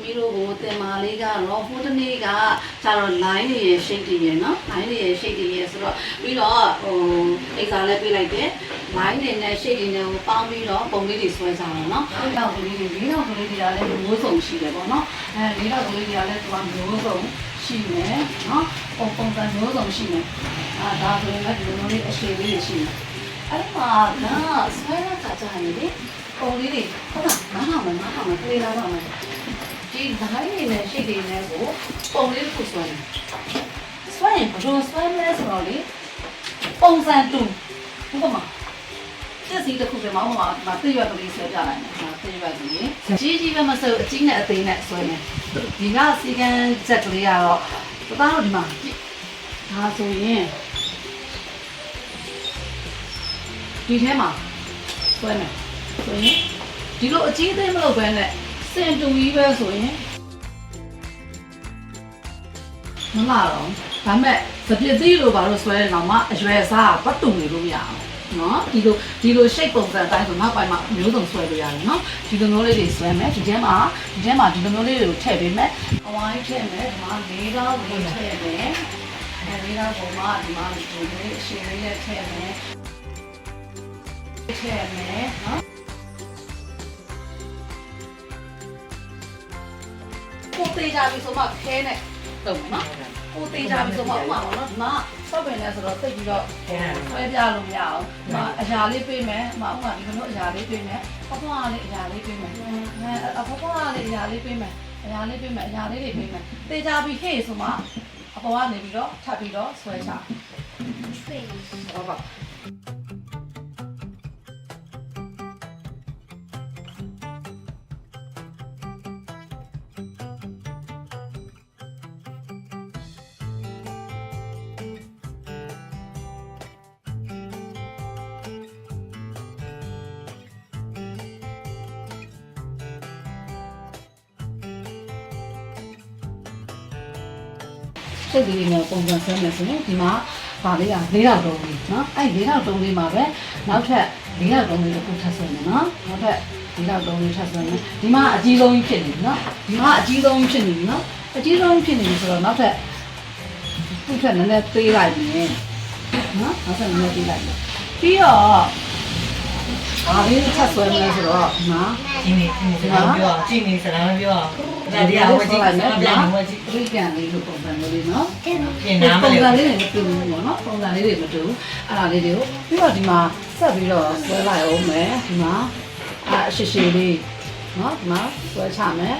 မီတို့ကိုတင်မာလေးကတော့ဟိုတနေ့ကကျတော့ line တွေရဲ့ shape တွေရဲ့နော် line တွေရဲ့ shape တွေရဲ့ဆိုတော့ပြီးတော့ဟိုအိတ်စာလည်းပေးလိုက်တယ် line တွေနဲ့ shape တွေနဲ့ပေါင်းပြီးတော့ပုံလေးတွေဆွဲကြတယ်နော်။တောက်ကလေးတွေလေးတောက်ကလေးတွေကလည်းမျိုးစုံရှိတယ်ပေါ့နော်။အဲလေးတောက်ကလေးတွေကလည်းသူကမျိုးစုံရှိမယ်နော်။ပုံပုံစံမျိုးစုံရှိမယ်။အာဒါဆိုရင်လည်းဒီလိုလေးအရှိလေးတွေရှိမယ်။အဲ့မှာကဆွဲရတာကြရင်လေ ပုံလေးတွေဟုတ်လားနားထောင်မယ်နားထောင်မယ်ပြေးလာတော့မယ်။ဒီဓာတ်ရည်နဲ့ရှိတွေနဲ့ကိုပုံလေးတစ်ခုဆွဲတယ်။ဆွဲရင်ဘယ်လိုဆွဲမလဲဆိုတော့လေပုံစံတူဟုတ်ပါမလားတက်စီတစ်ခုပဲမဟုတ်ပါဘူး။မသိရွက်ကလေးဆွဲပြလိုက်မယ်။ဟာသိရွက်ကလေးကြီးကြီးပဲမဆွဲဘူးအကြီးနဲ့အသေးနဲ့ဆွဲမယ်။ဒီကစီကန်ဇက်ကလေးကတော့တသားတို့ဒီမှာကြည့်ဒါဆိုရင်ဒီထဲမှာဆွဲမယ်။ ဆိုရင်ဒီလိုအကြီးအသေးမလုပ်ဘဲနဲ့စင်တူကြီးပဲဆိုရင်မလာတော့ဒါမဲ့စပစ်သီးလိုပါလို့ဆွဲရအောင်မှအရွယ်စားကပတ်တူနေလို့မရအောင်နော်ဒီလိုဒီလို shape ပုံစံအတိုင်းဆိုနောက်ပိုင်းမှာမျိုးစုံဆွဲလို့ရတယ်နော်ဒီလိုမျိုးလေးတွေဆွဲမယ်ဒီထဲမှာဒီထဲမှာဒီလိုမျိုးလေးတွေကိုထည့်ပေးမယ်အဝိုင်းထည့်မယ်ဒီမှာလေးတော့ကိုထည့်မယ်အဲလေးတော့ပုံမှာဒီမှာဒီလိုလေးအရှင်လေးနဲ့ထည့်မယ်ထည့်မယ်နော် သေးကြပြီဆိုမှခဲနဲ့တုံနော်ကိုသေးကြပြီဆိုမှဥပမာပေါ့နော်ဒီမှာစောက်ပင်လဲဆိုတော့တိတ်ပြီးတော့ဆွဲပြလို့မရအောင်။ဒီမှာအရာလေးပေးမယ်။ဒီမှာဥပမာဒီလိုအရာလေးပေးမယ်။ဖွားဖွားလေးအရာလေးပေးမယ်။အဲအဖွားဖွားလေးအရာလေးပေးမယ်။အရာလေးပေးမယ်အရာလေးတွေပေးမယ်။တေချာပြီးဟေ့ဆိုမှအပေါ်ကနေပြီးတော့ထပ်ပြီးတော့ဆွဲချ။ဟုတ်ပါ စိတ်ကလေးနဲ့ပုံစံဆွဲမယ်ဆိုရင်ဒီမှာဗာလေးက၄တော့တုံးလေးနော်။အဲ့၄တော့တုံးလေးမှာပဲနောက်ထပ်၄တော့တုံးလေးတစ်ခုထပ်ဆွဲမယ်နော်။နောက်ထပ်၄တော့တုံးလေးထပ်ဆွဲမယ်။ဒီမှာအကြီးဆုံးကြီးဖြစ်နေပြီနော်။ဒီမှာအကြီးဆုံးကြီးဖြစ်နေပြီနော်။အကြီးဆုံးကြီးဖြစ်နေပြီဆိုတော့နောက်ထပ်ခုထက်နည်းနည်းသေးလိုက်မယ်။နော်။နောက်ထပ်နည်းနည်းသေးလိုက်မယ်။ပြီးတော့ ဘာလေးထပ်ဆွဲမလဲဆိုတော့ဒီမှာကြည့်နေကြည့်နေစကားမပြောကြည့်နေစကားမပြောဒါတရားဝကြည့်စကားပြန်ဝကြည့် ပြပြန်လေးလို့ပုံစံမျိုးလေးနော်ပြင်နာမပုံလဲစံလေးတွေမတူဘူးပေါ့နော်ပုံစံလေးတွေမတူဘူးအဲ့ဒါလေးတွေကိုပြီးတော့ဒီမှာဆက်ပြီးတော့ဆွဲလိုက်အောင်မယ်ဒီမှာအအရှိရှိလေးနော်ဒီမှာဆွဲချမယ်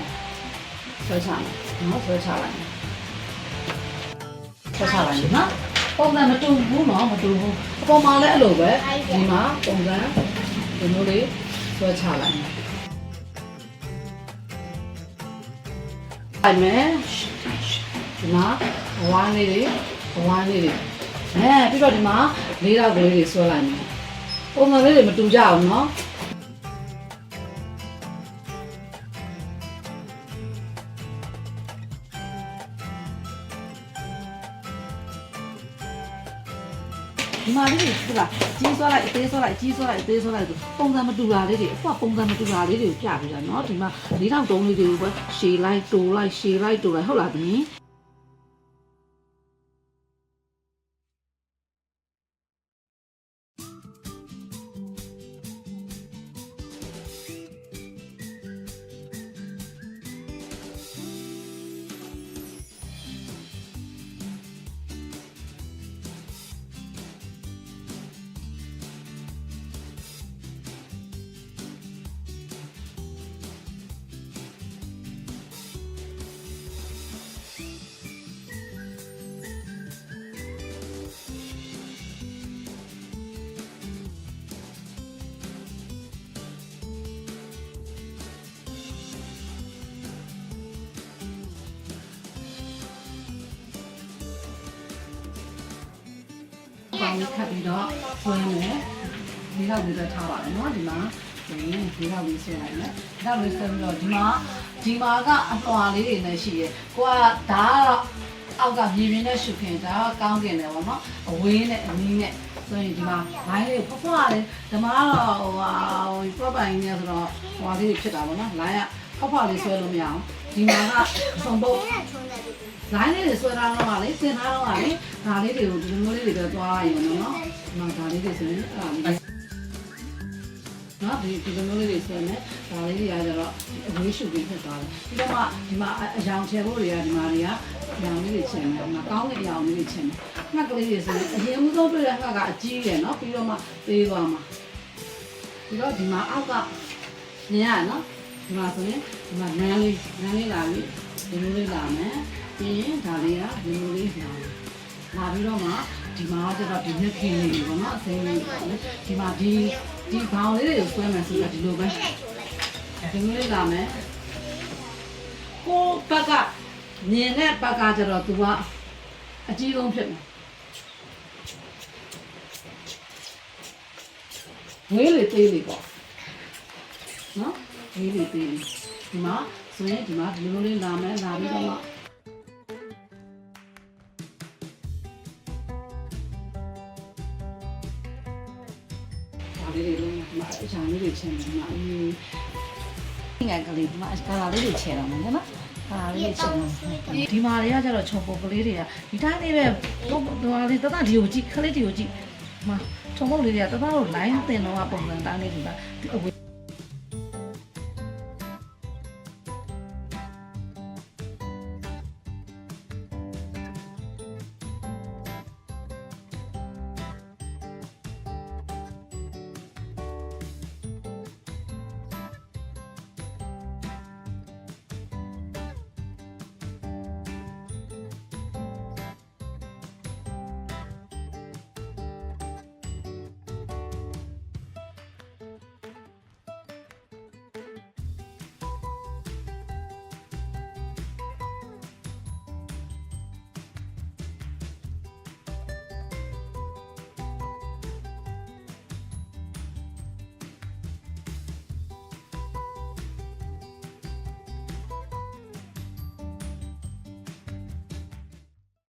ဆွဲချမယ်နော်ဆွဲချလိုက်မယ်ဆွဲချလိုက်မယ်နော်ပုံစံမတူဘူးနော်မတူဘူးအပေါ်မှာလည်းအဲ့လိုပဲဒီမှာပုံစံ ဒီမျိုးလေးဆွဲချလိုက်မယ်အဲ့မယ်ဒီမှာဝမ်းလေးတွေဝမ်းလေးတွေအဲပြီးတော့ဒီမှာလေးတော့ကလေးတွေဆွဲလိုက်မယ်ပုံစံလေးတွေမတူကြအောင်နော် ဒီမှာလေးတွေဟုတ်လားကြီးစွာလိုက်အသေးစွာလိုက်ကြီးစွာလိုက်အသေးစွာလိုက်ဆိုပုံစံမတူတာလေးတွေအခုကပုံစံမတူတာလေးတွေကိုပြပြတာเนาะဒီမှာ၄တောင်တုံးလေးတွေကိုပဲရှည်လိုက်တိုးလိုက်ရှည်လိုက်တိုးလိုက်ဟုတ်လားဒီ ပေါင်းလေးခတ်ပြီးတော့ဆွဲမယ်ဒီလောက်လေးတော့ထားပါမယ်เนาะဒီမှာဆိုရင်ဒီလောက်လေးဆွဲလိုက်မယ်ဒီလောက်လေးဆွဲပြီးတော့ဒီမှာဒီမှာကအပွာလေးတွေနဲ့ရှိရယ်ကိုကဒါကတော့အောက်ကမြေပြင်နဲ့ရှုခင်ဒါကကောင်းကင်တယ်ပေါ့နော်အဝေးနဲ့အနီးနဲ့ဆိုရင်ဒီမှာ line လေးဖွားဖွားလေးဒီမှာတော့ဟိုဟာဟို prop ပိုင်းနေဆိုတော့ဟိုဟာလေးတွေဖြစ်တာပေါ့နော် line ကဖွားဖွားလေးဆွဲလို့မရအောင် ဒီမှာကဆုံးပုတ် လိုင်းလေးတွေဆွဲထားတော့ကလေသင်ထားတော့ကလေဒါလေးတွေကိုဒီလိုမျိုးလေးတွေပဲသွားရအောင်နော်ဒီမှာဒါလေးတွေဆိုရင်အဲ့ဒါလေးနော်ဒီဒီလိုမျိုးလေးတွေဆွဲနေဒါလေးတွေကကျတော့အဝေးရှုပ်ပြီးဖြစ်သွားတယ်ပြီးတော့မှဒီမှာအယောင်ချယ်ဖို့တွေကဒီမှာတွေကအယောင်လေးတွေချယ်နေဒီမှာကောင်းတဲ့အယောင်လေးတွေချယ်နေငှက်ကလေးတွေဆိုရင်အရင်ဦးဆုံးတွေ့တဲ့ငှက်ကအကြီးရယ်နော်ပြီးတော့မှသေးသွားမှာပြီးတော့ဒီမှာအောက်ကမြင်ရနော်ဒီမှာဆိုရင်ဒီမှာနန်းလေးနန်းလေးလာပြီဒီလိုလေးလာမယ် ပြီးရင်ဒါလေးကဒီလိုလေးလာမယ်လာပြီးတော့မှဒီမှာကျတော့ဒီနှစ်ခင်းလေးပေါ့နော်အစိမ်းလေးပေါ့နော်ဒီမှာဒီဒီဘောင်လေးတွေကိုဆွဲမယ်ဆိုတော့ဒီလိုပဲဒီလိုလေးလာမယ်ကိုဘက်ကမြင်တဲ့ဘက်ကကျတော့သူကအကြီးဆုံးဖြစ်မယ်ဝေးလေသေးလေပေါ့နော်ဝေးလေသေးလေဒီမှာဆိုရင်ဒီမှာဒီလိုလေးလာမယ်လာပြီးတော့ လေးတွေလုံးဒီမှာအချောင်လေးတွေချင်းဒီမှာအေးငါကလေးဒီမှာကာလာလေးတွေချဲတော့မယ်နော်ကာလာလေးတွေချဲတော့ဒီမှာတွေကကျတော့ချုံပုတ်ကလေးတွေကဒီတိုင်းလေးပဲဟိုဟိုလေးတတဒီကိုကြည့်ခလေးဒီကိုကြည့်မှာချုံပုတ်လေးတွေကတတတို့ line တင်တော့ပုံစံတိုင်းလေးဒီပါဒီအဝေး